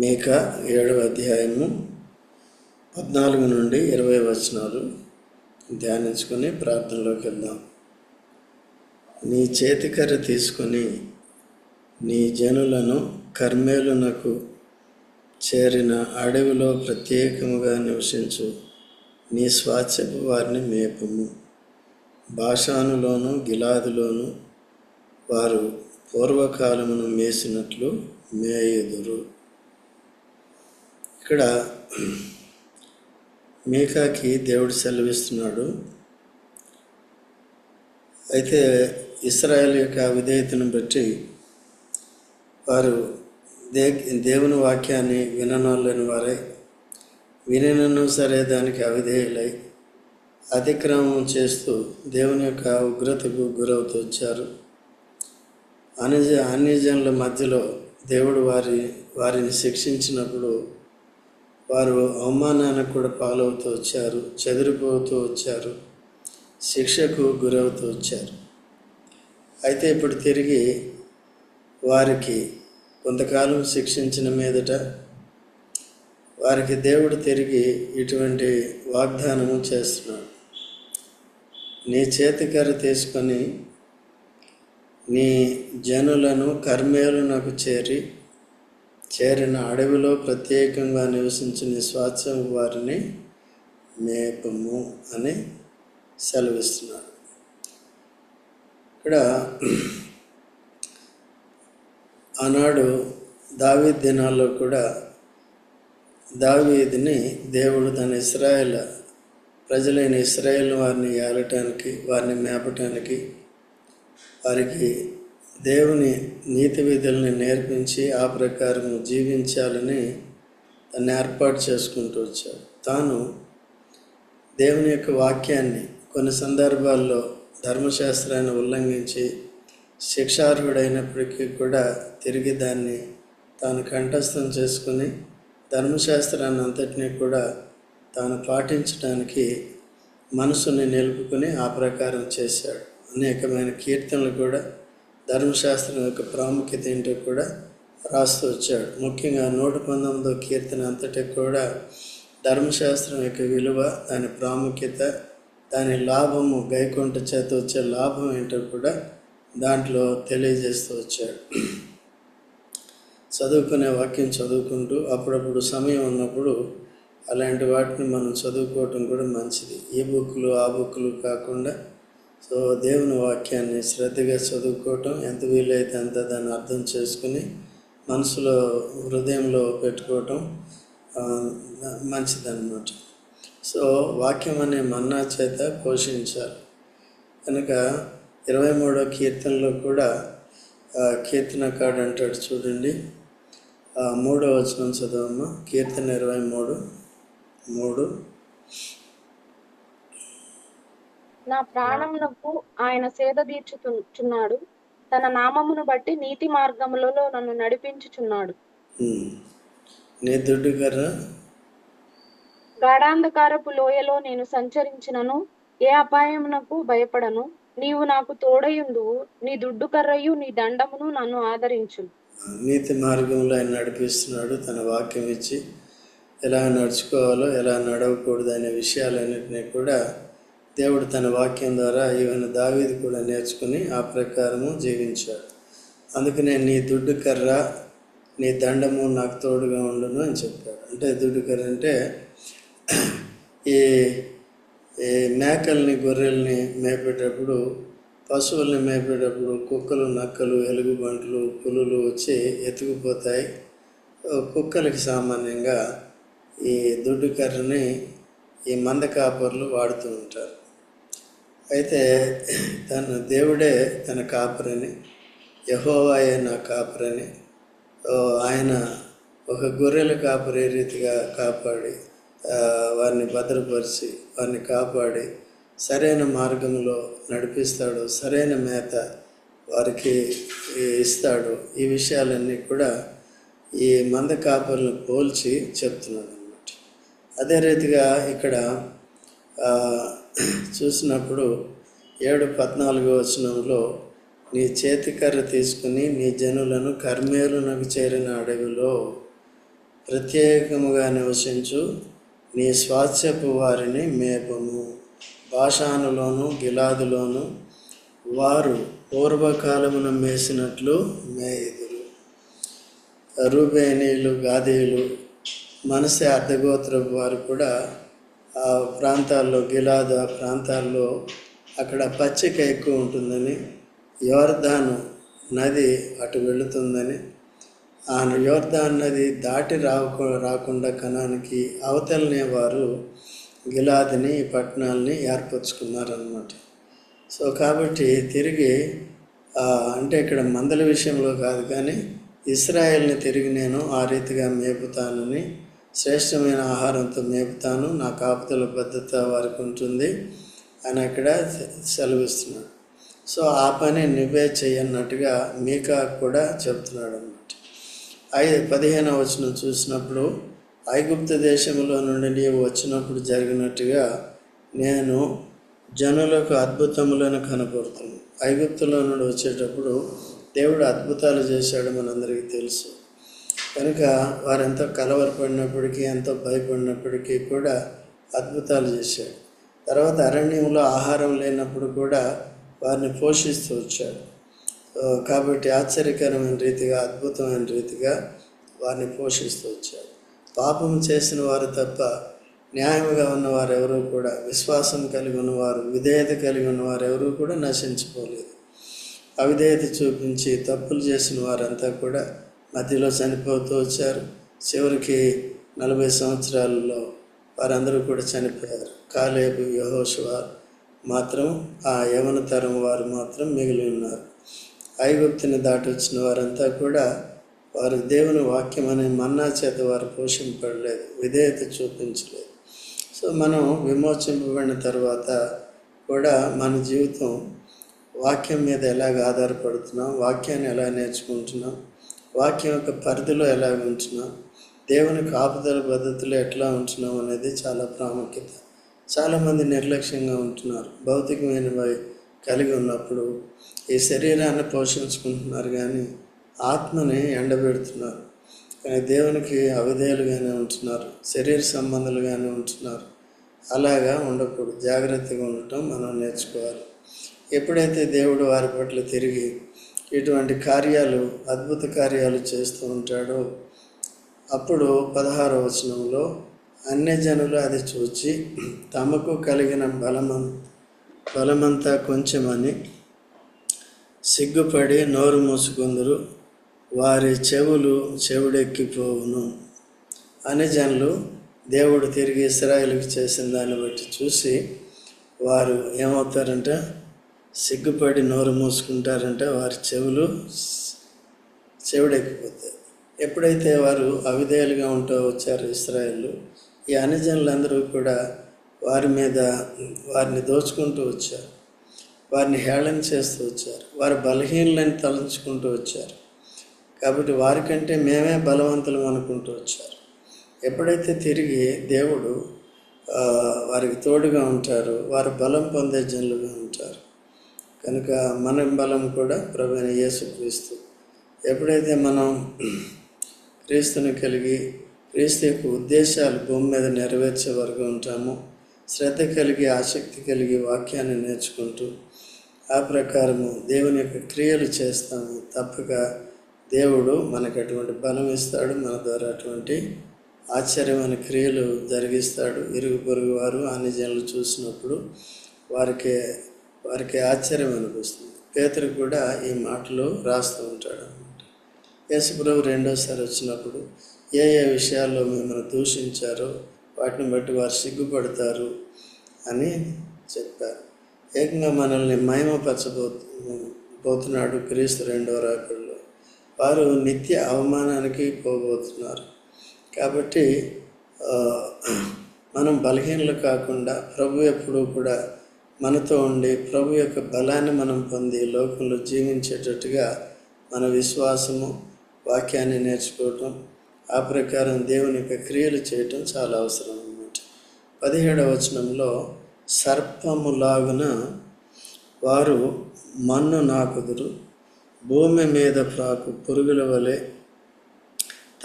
మేక ఏడవ అధ్యాయము పద్నాలుగు నుండి ఇరవై వచనాలు ధ్యానించుకొని ప్రార్థనలోకి వెళ్దాం. నీ చేతికర్ర తీసుకొని నీ జనులను కర్మేలునకు చేరిన అడవిలో ప్రత్యేకముగా నివసించు. నీ స్వాచ్ఛపు వారిని మేపము. భాషానులోను గిలాదులోను వారు పూర్వకాలమును మేసినట్లు మేయుదురు. ఇక్కడ మీకాకి దేవుడు సెలవిస్తున్నాడు. అయితే ఇస్రాయల్ యొక్క విధేయతను బట్టి వారు దే దేవుని వాక్యాన్ని విననోళ్ళని వారై వినను సరే దానికి అవిధేయులై అతిక్రమం చేస్తూ దేవుని యొక్క ఉగ్రతకు గురవుతూ వచ్చారు. అన్య అన్యజనుల మధ్యలో దేవుడు వారి వారిని శిక్షించినప్పుడు వారు అవమానానికి కూడా పాలవుతూ వచ్చారు చెదిరిపోతూ వచ్చారు శిక్షకు గురవుతూ వచ్చారు. అయితే ఇప్పుడు తిరిగి వారికి కొంతకాలం శిక్షించిన మీదట వారికి దేవుడు తిరిగి ఇటువంటి వాగ్దానము చేస్తున్నాడు. నీ చేతికర్ర తీసుకొని నీ జనులను కర్మేలు నాకు చేరి చేరిన అడవిలో ప్రత్యేకంగా నివసించిన స్వాత్సం వారిని మేపము అని సెలవిస్తున్నాడు ఇక్కడ ఆనాడు దావీ దినాల్లో కూడా దావీదిని దేవుడు తన ఇస్రాయేల్ ప్రజలైన ఇస్రాయేల్ వారిని ఏలటానికి వారిని మేపటానికి వారికి దేవుని నీతి విధుల్ని నేర్పించి ఆ ప్రకారం జీవించాలని తను ఏర్పాటు చేసుకుంటూ వచ్చాడు. తాను దేవుని యొక్క వాక్యాన్ని కొన్ని సందర్భాల్లో ధర్మశాస్త్రాన్ని ఉల్లంఘించి శిక్షార్హుడైనప్పటికీ కూడా తిరిగి దాన్ని తాను కంఠస్థం చేసుకుని ధర్మశాస్త్రాన్ని అంతటినీ కూడా తాను పాటించడానికి మనసుని నిలుపుకొని ఆ ప్రకారం చేశాడు. అనేకమైన కీర్తనలు కూడా ధర్మశాస్త్రం యొక్క ప్రాముఖ్యత ఏంటో కూడా రాస్తూ వచ్చాడు. ముఖ్యంగా నూట పంతొమ్మిదో కీర్తన అంతటి కూడా ధర్మశాస్త్రం యొక్క విలువ దాని ప్రాముఖ్యత దాని లాభము గైకొంట చేత వచ్చే లాభం ఏంటో కూడా దాంట్లో తెలియజేస్తూ వచ్చాడు. చదువుకునే వాక్యం చదువుకుంటూ అప్పుడప్పుడు సమయం ఉన్నప్పుడు అలాంటి వాటిని మనం చదువుకోవటం కూడా మంచిది. ఈ బుక్లు ఆ బుక్లు కాకుండా సో దేవుని వాక్యాన్ని శ్రద్ధగా చదువుకోవటం ఎంత వీలైతే అంత దాన్ని అర్థం చేసుకుని మనసులో హృదయంలో పెట్టుకోవటం మంచిదన్నమాట. సో వాక్యం అనే మన్నా చేత పోషించాలి. కనుక ఇరవై మూడో కీర్తనలో కూడా కీర్తనకాడు అంటాడు చూడండి. మూడో వచనం చదవమ్మా. కీర్తన ఇరవై మూడు మూడు. నా ప్రాణమునకు ఆయన సేద తీర్చుచున్నాడు. తన నామమును బట్టి నీతి మార్గములలో నన్ను నడిపించుచున్నాడు. గాఢాంధకారపు లోయలో నేను సంచరించినను. ఏ అపాయమునకు భయపడను. నీవు నాకు తోడయుందువు. నీ దుడ్డు కర్రయు నీ దండమును నన్ను ఆదరించు. నీతి మార్గంలో ఆయన నడిపిస్తున్నాడు. తన వాక్యం ఇచ్చి ఎలా నడుచుకోవాలో ఎలా నడవకూడదు అనే విషయాలన్నింటినీ కూడా దేవుడు తన వాక్యం ద్వారా ఈవెన దావీది కూడా నేర్చుకుని ఆ ప్రకారము జీవించాడు. అందుకనే నీ దుడ్డు కర్ర నీ దండము నాకు తోడుగా ఉండును అని చెప్పాడు. అంటే దుడ్డు కర్ర అంటే ఈ ఈ మేకల్ని గొర్రెల్ని మేపేటప్పుడు పశువుల్ని మేపేటప్పుడు కుక్కలు నక్కలు ఎలుగుబంట్లు పులులు వచ్చి ఎత్తుకుపోతాయి. కుక్కలకి సామాన్యంగా ఈ దుడ్డు కర్రని ఈ మంద కాపర్లు వాడుతూ ఉంటారు. అయితే తన దేవుడే తన కాపురని యహోవాయే నా కాపురని. ఆయన ఒక గొర్రెల కాపురే రీతిగా కాపాడి వారిని భద్రపరిచి వారిని కాపాడి సరైన మార్గంలో నడిపిస్తాడు సరైన మేత వారికి ఇస్తాడు. ఈ విషయాలన్నీ కూడా ఈ మంద కాపర్లను పోల్చి చెప్తున్నాడు అనమాట అదే రీతిగా ఇక్కడ చూసినప్పుడు ఏడు పద్నాలుగు వచనంలో నీ చేతికర్ర తీసుకుని నీ జనులను కర్మేలునకు చేరిన అడవిలో ప్రత్యేకముగా నివసించు. నీ స్వాత్సపు వారిని మేపము. భాషానులోను గిలాదులోను వారు పూర్వకాలమున మేసినట్లు మేయుదురు. రూబేనీలు గాదీలు మనసే అర్ధగోత్రపు వారు కూడా ప్రాంతాల్లో గిలాదు ఆ ప్రాంతాల్లో అక్కడ పచ్చిక ఎక్కువ ఉంటుందని యోర్ధాను నది అటు వెళుతుందని ఆ యోర్ధాన్ నది దాటి రాకు రాకుండా కణానికి అవతలనే వారు గిలాదిని పట్టణాలని ఏర్పరచుకున్నారనమాట సో కాబట్టి తిరిగి అంటే ఇక్కడ మందల విషయంలో కాదు కానీ ఇస్రాయల్ని తిరిగి నేను ఆ రీతిగా మేపుతానని శ్రేష్టమైన ఆహారంతో మేపుతాను. నా కాపుదల భద్రత వారికి ఉంటుంది. అని అక్కడ సెలవిస్తున్నాడు. సో ఆ పని నువ్వే చేయన్నట్టుగా మీకా కూడా చెప్తున్నాడు అనమాట ఐదు పదిహేనవ వచనం చూసినప్పుడు ఐగుప్త దేశంలో నుండి నీవు వచ్చినప్పుడు జరిగినట్టుగా నేను జనులకు అద్భుతములను కనపడుతున్నాను ఐగుప్తులో నుండి వచ్చేటప్పుడు దేవుడు అద్భుతాలు చేశాడు మనందరికీ తెలుసు. కనుక వారెంతో కలవరపడినప్పటికీ ఎంతో భయపడినప్పటికీ కూడా అద్భుతాలు చేశాడు. తర్వాత అరణ్యంలో ఆహారం లేనప్పుడు కూడా వారిని పోషిస్తూ వచ్చాడు. కాబట్టి ఆశ్చర్యకరమైన రీతిగా అద్భుతమైన రీతిగా వారిని పోషిస్తూ వచ్చాడు. పాపం చేసిన వారు తప్ప న్యాయంగా ఉన్నవారు ఎవరూ కూడా విశ్వాసం కలిగి ఉన్నవారు విధేయత కలిగి ఉన్నవారు ఎవరూ కూడా నశించుకోలేదు అవిధేయత చూపించి తప్పులు చేసిన వారంతా కూడా మధ్యలో చనిపోతూ వచ్చారు. చివరికి నలభై సంవత్సరాలలో వారందరూ కూడా చనిపోయారు. కాలేబు యహోశివ మాత్రం ఆ యవన తరం వారు మాత్రం మిగిలి ఉన్నారు. ఐగుప్తిని దాటి వచ్చిన వారంతా కూడా వారు దేవుని వాక్యం అనే మన్నా చేత వారు పోషింపడలేదు. విధేయత చూపించలేదు. సో మనం విమోచింపబడిన తర్వాత కూడా మన జీవితం వాక్యం మీద ఎలాగ ఆధారపడుతున్నాం వాక్యాన్ని ఎలా నేర్చుకుంటున్నాం వాక్యం యొక్క పరిధిలో ఎలా ఉంచినాం దేవుని కాపుదల పద్ధతిలో ఎట్లా ఉంచినాం అనేది చాలా ప్రాముఖ్యత. చాలామంది నిర్లక్ష్యంగా ఉంటున్నారు. భౌతికమైనవి కలిగి ఉన్నప్పుడు ఈ శరీరాన్ని పోషించుకుంటున్నారు కానీ ఆత్మని ఎండబెడుతున్నారు. కానీ దేవునికి అవిధేయులుగానే ఉంటున్నారు. శరీర సంబంధాలుగానే ఉంటున్నారు. అలాగా ఉండకూడదు. జాగ్రత్తగా ఉండటం మనం నేర్చుకోవాలి. ఎప్పుడైతే దేవుడు వారి పట్ల తిరిగి ఇటువంటి కార్యాలు అద్భుత కార్యాలు చేస్తూ ఉంటాడు. అప్పుడు పదహారవ వచనంలో అన్యజనులు అది చూచి తమకు కలిగిన బలమం బలమంతా కొంచెమని సిగ్గుపడి నోరు మూసుకుందరు. వారి చెవులు చెవుడెక్కిపోవును. అని జనులు దేవుడు తిరిగి ఇస్రాయిల్కి చేసిన దాన్ని బట్టి చూసి వారు ఏమవుతారంటే సిగ్గుపడి నోరు మూసుకుంటారంటే వారి చెవులు చెవిడెక్కిపోతాయి. ఎప్పుడైతే వారు అవిధేయులుగా ఉంటూ వచ్చారు ఇస్రాయేళ్ళు ఈ అనుజనులందరూ కూడా వారి మీద వారిని దోచుకుంటూ వచ్చారు. వారిని హేళన చేస్తూ వచ్చారు. వారి బలహీనలను తలంచుకుంటూ వచ్చారు. కాబట్టి వారికంటే మేమే బలవంతులం అనుకుంటూ వచ్చారు. ఎప్పుడైతే తిరిగి దేవుడు వారికి తోడుగా ఉంటారు వారు బలం పొందే జనులుగా ఉంటారు కనుక మన బలం కూడా ప్రభుణ యేసు క్రీస్తు. ఎప్పుడైతే మనం క్రీస్తుని కలిగి క్రీస్తు యొక్క ఉద్దేశాలు భూమి మీద నెరవేర్చే వరకు ఉంటామో శ్రద్ధ కలిగి ఆసక్తి కలిగి వాక్యాన్ని నేర్చుకుంటూ ఆ ప్రకారము దేవుని యొక్క క్రియలు చేస్తాము. తప్పక దేవుడు మనకు అటువంటి బలం ఇస్తాడు మన ద్వారా అటువంటి ఆశ్చర్యమైన క్రియలు జరిగిస్తాడు. ఇరుగు పొరుగు వారు అన్ని జనులు చూసినప్పుడు వారికి వారికి ఆశ్చర్యం అనిపిస్తుంది. పేతురు కూడా ఈ మాటలు రాస్తూ ఉంటాడు అనమాట యేసుప్రభు రెండోసారి వచ్చినప్పుడు ఏ ఏ విషయాల్లో మిమ్మల్ని దూషించారో వాటిని బట్టి వారు సిగ్గుపడతారు అని చెప్పారు. ఏకంగా మనల్ని మహిమపరచబో పోతున్నాడు క్రీస్తు రెండవ రాకడలో. వారు నిత్య అవమానానికి పోబోతున్నారు. కాబట్టి మనం బలహీనలు కాకుండా ప్రభు ఎప్పుడూ కూడా మనతో ఉండి ప్రభు యొక్క బలాన్ని మనం పొంది లోకంలో జీవించేటట్టుగా మన విశ్వాసము వాక్యాన్ని నేర్చుకోవటం ఆ ప్రకారం దేవుని యొక్క క్రియలు చేయటం చాలా అవసరం అన్నమాట. పదిహేడవ వచనంలో సర్పములాగున వారు మన్ను నాకుదురు. భూమి మీద ప్రాకు పురుగుల వలె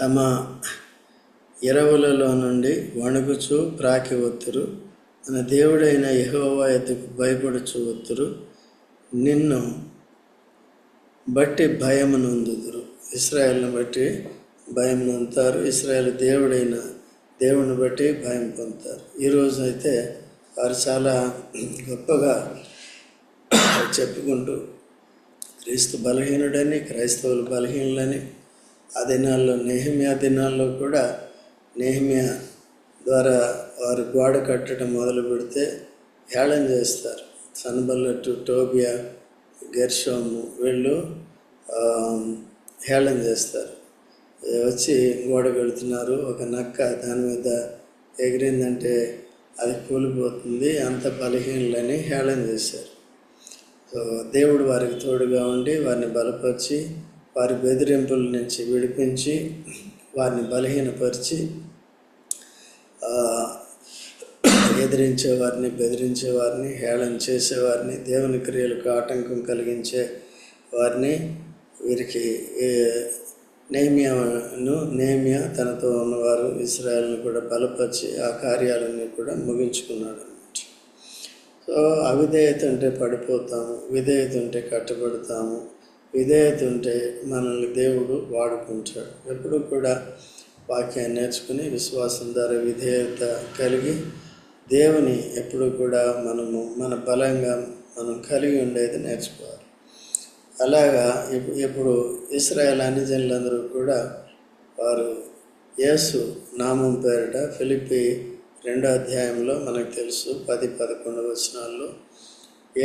తమ ఇరవులలో నుండి వణుకుచూ ప్రాకి ఒత్తురు. మన దేవుడైన యెహోవా ఎద్దుకు భయపడుచు వద్దురు నిన్ను బట్టి భయం నొందుదురు ఇస్రాయల్ని బట్టి భయం నొందుతారు ఇస్రాయల్ దేవుడైన దేవుని బట్టి భయం పొందుతారు. ఈరోజు అయితే వారు చాలా గొప్పగా చెప్పుకుంటూ క్రీస్తు బలహీనుడని క్రైస్తవులు బలహీనులని ఆ దినాల్లో నేహమియా దినాల్లో కూడా నేహమియా ద్వారా వారు గోడ కట్టడం మొదలు పెడితే ఏళం చేస్తారు. సన్బల్లట్టు టోబియా గెర్షోము వీళ్ళు ఆ, హేళన చేస్తారు. వచ్చి గోడ కడుతున్నారు. ఒక నక్క దాని మీద ఎగిరిందంటే అది కూలిపోతుంది. అంత బలహీనలని హేళన చేశారు. సో దేవుడు వారికి తోడుగా ఉండి వారిని బలపరిచి వారి బెదిరింపుల నుంచి విడిపించి వారిని బలహీనపరిచి ఆ, ఎదిరించే వారిని బెదిరించే వారిని హేళన చేసేవారిని దేవుని క్రియలకు ఆటంకం కలిగించే వారిని వీరికి నేమియాను నేమియా తనతో ఉన్నవారు ఇస్రాయల్ని కూడా బలపరిచి ఆ కార్యాలన్నీ కూడా ముగించుకున్నాడు అన్నమాట సో అవిధేయత ఉంటే పడిపోతాము విధేయత ఉంటే కట్టబడతాము విధేయత ఉంటే మనల్ని దేవుడు వాడుకుంటాడు. ఎప్పుడు కూడా వాక్యాన్ని నేర్చుకుని విశ్వాసం ద్వారా విధేయత కలిగి దేవుని ఎప్పుడు కూడా మనము మన బలంగా మనం కలిగి ఉండేది నేర్చుకోవాలి. అలాగా ఇప్పు- ఇప్పుడు ఇస్రాయల్ అన్ని జనులందరూ కూడా వారు యేసు నామం పేరిట ఫిలిపి రెండో అధ్యాయంలో మనకు తెలుసు పది పదకొండు వచనాల్లో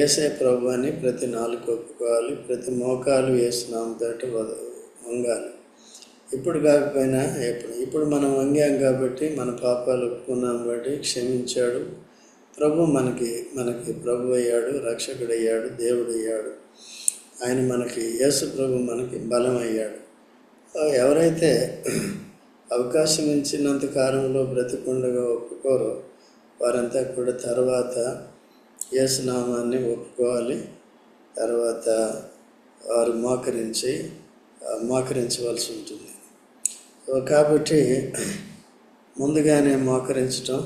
ఏసే ప్రభు అని ప్రతి నాలుగు ఒప్పుకోవాలి ప్రతి మోకాలు యేసు నామం పేరిట వంగాలి. ఇప్పుడు కాకపోయినా ఎప్పుడు ఇప్పుడు మనం వంగాం కాబట్టి మన పాపాలు ఒప్పుకున్నాం కాబట్టి క్షమించాడు. ప్రభు మనకి మనకి ప్రభు అయ్యాడు రక్షకుడు అయ్యాడు దేవుడు అయ్యాడు ఆయన మనకి యేసు ప్రభు మనకి బలం అయ్యాడు ఎవరైతే అవకాశం ఇచ్చినంత కాలంలో బ్రతికుండగా ఒప్పుకోరో వారంతా కూడా తర్వాత యేసునామాన్ని ఒప్పుకోవాలి. తర్వాత వారు మోకరించి మోకరించవలసి ఉంటుంది. కాబట్టి ముందుగానే మోకరించటం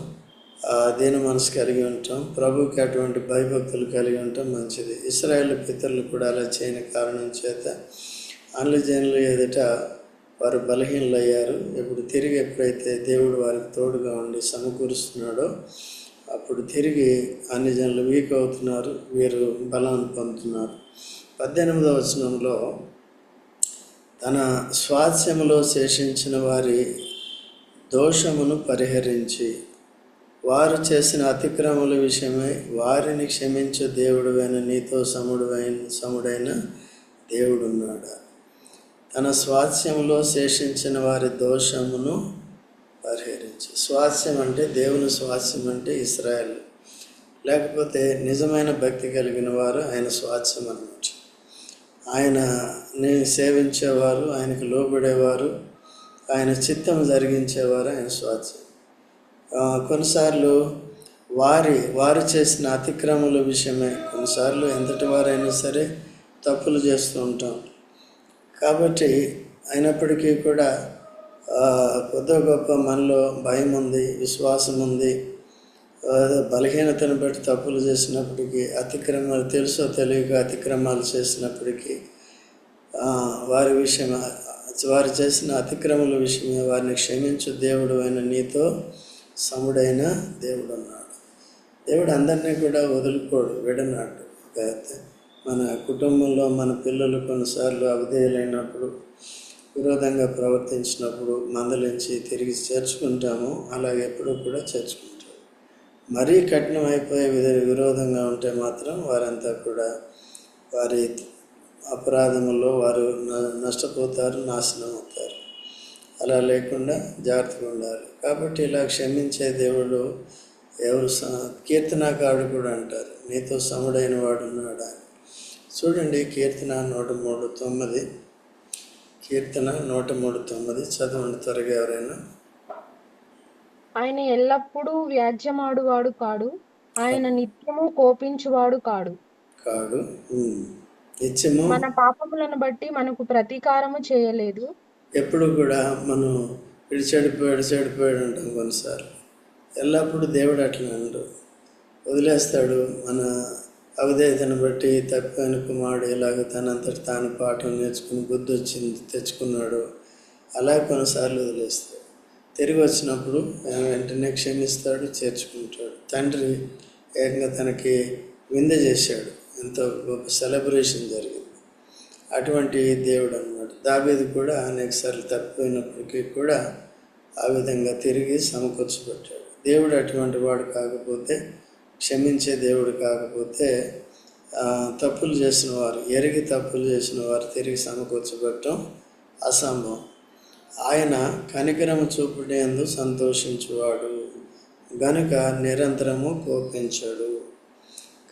ఆ మనసు కలిగి ఉండటం ప్రభుకి అటువంటి భయభక్తులు కలిగి ఉండటం మంచిది. ఇస్రాయేల్ పితరులు కూడా అలా చేయని కారణం చేత అన్లజనులు ఎదుట వారు బలహీనలు అయ్యారు ఇప్పుడు తిరిగి ఎప్పుడైతే దేవుడు వారికి తోడుగా ఉండి సమకూరుస్తున్నాడో అప్పుడు తిరిగి అన్ని జనులు వీక్ అవుతున్నారు వీరు బలాన్ని పొందుతున్నారు. పద్దెనిమిదవ వచనంలో తన స్వాస్యములో శేషించిన వారి దోషమును పరిహరించి వారు చేసిన అతిక్రమముల విషయమై వారిని క్షమించు దేవుడువైన నీతో సముడువైన సముడైన దేవుడున్నాడా? తన స్వాస్యములో శేషించిన వారి దోషమును పరిహరించి. స్వాస్యం అంటే దేవుని స్వాస్యం అంటే ఇస్రాయల్. లేకపోతే నిజమైన భక్తి కలిగిన వారు ఆయన స్వాస్యం అన్నమాట. ఆయనని సేవించేవారు ఆయనకు లోబడేవారు ఆయన చిత్తం జరిగించేవారు ఆయన స్వాస్యం కొన్నిసార్లు వారి వారు చేసిన అతిక్రమల విషయమే. కొన్నిసార్లు ఎంతటి వారైనా సరే తప్పులు చేస్తూ ఉంటాం. కాబట్టి అయినప్పటికీ కూడా కొద్ది గొప్ప మనలో భయం ఉంది విశ్వాసం ఉంది బలహీనతను బట్టి తప్పులు చేసినప్పటికీ అతిక్రమాలు తెలుసో తెలియక అతిక్రమాలు చేసినప్పటికీ వారి విషయం వారు చేసిన అతిక్రమల విషయమే. వారిని క్షమించు దేవుడు అయిన నీతో సముడైన దేవుడు అన్నాడు దేవుడు అందరినీ కూడా వదులుకోడు విడనాడు. మన కుటుంబంలో మన పిల్లలు కొన్నిసార్లు అవధేయులైనప్పుడు విరోధంగా ప్రవర్తించినప్పుడు మందలించి తిరిగి చేర్చుకుంటాము. అలాగే ఎప్పుడూ కూడా చేర్చుకుంటాము. మరీ కఠినమైపోయే విధ విరోధంగా ఉంటే మాత్రం వారంతా కూడా వారి అపరాధములో వారు నష్టపోతారు నాశనం అవుతారు అలా లేకుండా జాగ్రత్తగా ఉండాలి. కాబట్టి ఇలా క్షమించే దేవుడు ఎవరు స- కీర్తనాకారుడు కూడా అంటారు. నీతో సముడైన వాడు ఉన్నాడా? చూడండి కీర్తన నూట మూడు తొమ్మిది. కీర్తన నూట మూడు తొమ్మిది. చదవండి త్వరగా ఎవరైనా. ఆయన ఎల్లప్పుడూ వ్యాజ్యమాడువాడు కాడు. ఆయన నిత్యము కోపించువాడు కాడు. కాడు. మన పాపములను బట్టి మనకు ప్రతీకారము చేయలేదు. ఎప్పుడు కూడా మనం వీడు చెడిపోయాడు చెడిపోయాడు అంటాం కొన్నిసార్లు. ఎల్లప్పుడూ దేవుడు అట్లా అండు వదిలేస్తాడు మన అవిధేయతను బట్టి తప్పిన కుమారుడు ఇలాగ తనంతట తాను పాఠం నేర్చుకుని బుద్ధి వచ్చింది తెచ్చుకున్నాడు. అలా కొన్నిసార్లు వదిలేస్తాడు. తిరిగి వచ్చినప్పుడు వెంటనే క్షమిస్తాడు చేర్చుకుంటాడు. తండ్రి ఏకంగా తనకి వింద చేశాడు. ఎంతో గొప్ప సెలబ్రేషన్ జరిగింది. అటువంటి దేవుడు అన్నమాట దాబేది కూడా అనేకసార్లు తప్పిపోయినప్పటికీ కూడా ఆ విధంగా తిరిగి సమకూర్చబెట్టాడు దేవుడు అటువంటి వాడు కాకపోతే క్షమించే దేవుడు కాకపోతే తప్పులు చేసిన వారు ఎరిగి తప్పులు చేసిన వారు తిరిగి సమకూర్చబెట్టడం అసంభవం. ఆయన కనికరము చూపుటేందు సంతోషించువాడు. గనుక నిరంతరము కోపించాడు.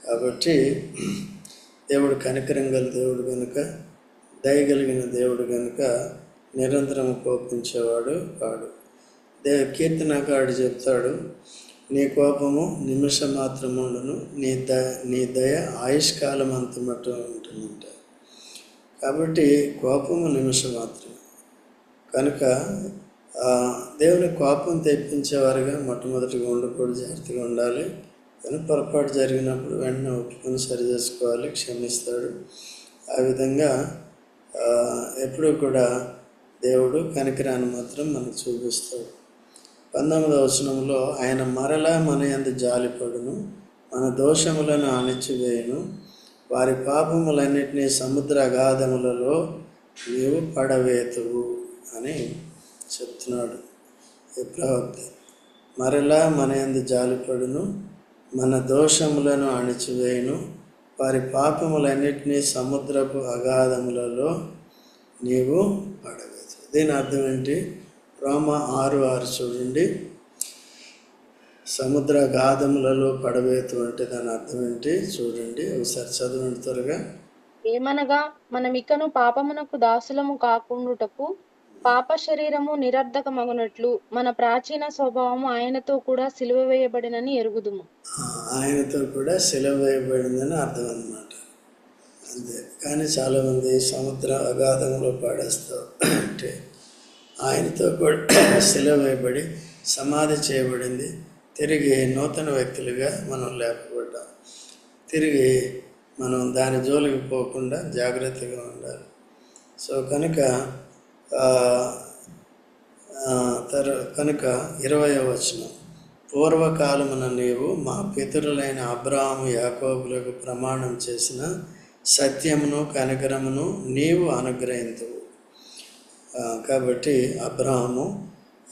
కాబట్టి దేవుడు కనికరం గల దేవుడు కనుక దయగలిగిన దేవుడు కనుక నిరంతరం కోపించేవాడు కాడు దేవ కీర్తనకాడు చెప్తాడు నీ కోపము నిమిష మాత్రముండును నీ ద నీ దయ ఆయుష్కాలం అంత మట్టు ఉంటుందంట కాబట్టి కోపము నిమిషం మాత్రమే. కనుక దేవుని కోపం తెప్పించేవారుగా మొట్టమొదటిగా ఉండకూడదు జాగ్రత్తగా ఉండాలి. కానీ పొరపాటు జరిగినప్పుడు వెంటనే ఒప్పుకొని సరి చేసుకోవాలి క్షమిస్తాడు. ఆ విధంగా ఎప్పుడూ కూడా దేవుడు కనికరాన్ని మాత్రం మనకు చూపిస్తాడు. పంతొమ్మిదవ వచనంలో ఆయన మరలా మన యందు జాలిపడును మన దోషములను అణిచివేయును. వారి పాపములన్నిటినీ సముద్ర అగాధములలో నీవు పడవేతువు. అని చెప్తున్నాడు. ఈ ప్రవక్త మరలా మన యందు జాలిపడును మన దోషములను అణిచివేయును వారి పాపములన్నిటినీ సముద్రపు అగాధములలో నీవు పడవచ్చు దీని అర్థం ఏంటి? రోమ ఆరు ఆరు చూడండి. సముద్ర గాధములలో పడవేతు అంటే దాని అర్థం ఏంటి? చూడండి. ఒకసారి చదవండి త్వరగా. ఏమనగా మనం ఇకను పాపమునకు దాసులము కాకుండుటకు పాప శరీరము నిరర్ధకమగునట్లు మన ప్రాచీన స్వభావము ఆయనతో కూడా సిలువ వేయబడినని ఎరుగుదుము. ఆయనతో కూడా సిలువ వేయబడిందని అర్థం అన్నమాట అంతే. కానీ చాలామంది సముద్ర అగాధంలో పాడేస్తావు అంటే ఆయనతో కూడా సిలువ వేయబడి సమాధి చేయబడింది. తిరిగి నూతన వ్యక్తులుగా మనం లేపబడ్డాం. తిరిగి మనం దాని జోలికి పోకుండా జాగ్రత్తగా ఉండాలి. సో కనుక తర్ కనుక ఇరవై వచనం. పూర్వకాలమున నీవు మా పితరులైన అబ్రాహము యాకోబులకు ప్రమాణం చేసిన సత్యమును కనకరమును నీవు అనుగ్రహించవు కాబట్టి అబ్రాహము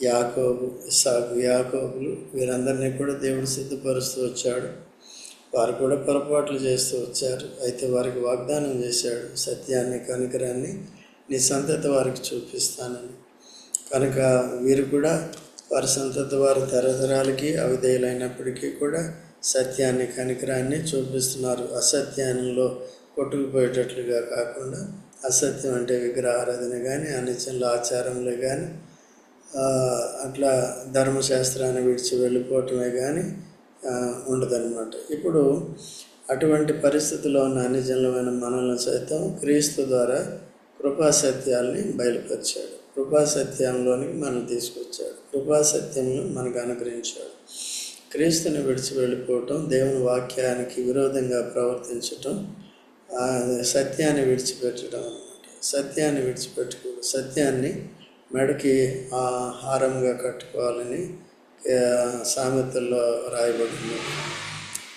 యాకోబు సాగు యాకోబులు వీరందరినీ కూడా దేవుడు సిద్ధపరుస్తూ వచ్చాడు. వారు కూడా పొరపాట్లు చేస్తూ వచ్చారు. అయితే వారికి వాగ్దానం చేశాడు సత్యాన్ని కనికరాన్ని నీ సంతతి వారికి చూపిస్తానని. కనుక వీరు కూడా వారి సంతతి వారి తరతరాలకి అవిధేయులైనప్పటికీ కూడా సత్యాన్ని కనికరాన్ని చూపిస్తున్నారు. అసత్యాలలో కొట్టుకుపోయేటట్లుగా కాకుండా అసత్యం అంటే విగ్రహారాధన కానీ అనిచనుల ఆచారంలో కానీ అట్లా ధర్మశాస్త్రాన్ని విడిచి వెళ్ళిపోవటమే కానీ ఉండదన్నమాట. ఇప్పుడు అటువంటి పరిస్థితిలో ఉన్న అనిజనులమైన మనల్ని సైతం క్రీస్తు ద్వారా కృపాసత్యాల్ని బయలుపరిచాడు. కృపాసత్యంలోనికి మనం తీసుకొచ్చాడు. కృపాసత్యంను మనకు అనుగ్రహించాడు. క్రీస్తుని విడిచి వెళ్ళిపోవటం దేవుని వాక్యానికి విరోధంగా ప్రవర్తించటం సత్యాన్ని విడిచిపెట్టడం అనమాట సత్యాన్ని విడిచిపెట్టుకో సత్యాన్ని మెడకి హారంగా కట్టుకోవాలని సామెతల్లో రాయబడింది.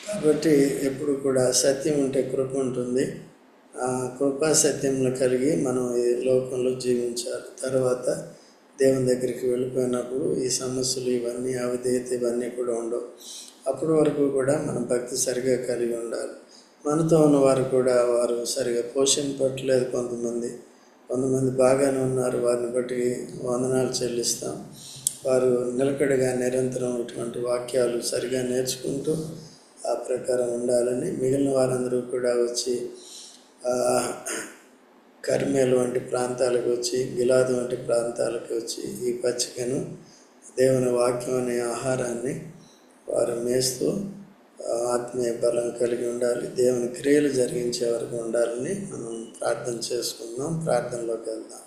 కాబట్టి ఎప్పుడు కూడా సత్యం ఉంటే కృప ఉంటుంది. కృపా సత్యంలో కలిగి మనం ఈ లోకంలో జీవించాలి. తర్వాత దేవుని దగ్గరికి వెళ్ళిపోయినప్పుడు ఈ సమస్యలు ఇవన్నీ అవిధేయత ఇవన్నీ కూడా ఉండవు. అప్పటి వరకు కూడా మన భక్తి సరిగా కలిగి ఉండాలి. మనతో ఉన్న వారు కూడా వారు సరిగా పోషింపట్లేదు కొంతమంది. కొంతమంది బాగానే ఉన్నారు వారిని బట్టి వందనాలు చెల్లిస్తాం. వారు నిలకడగా నిరంతరం ఇటువంటి వాక్యాలు సరిగా నేర్చుకుంటూ ఆ ప్రకారం ఉండాలని మిగిలిన వారందరూ కూడా వచ్చి కర్మేలు వంటి ప్రాంతాలకు వచ్చి గిలాదు వంటి ప్రాంతాలకు వచ్చి ఈ పచ్చికను దేవుని వాక్యం అనే ఆహారాన్ని వారు మేస్తూ ఆత్మీయ బలం కలిగి ఉండాలి దేవుని క్రియలు జరిగించే వరకు ఉండాలని మనం ప్రార్థన చేసుకుందాం ప్రార్థనలోకి వెళ్దాం.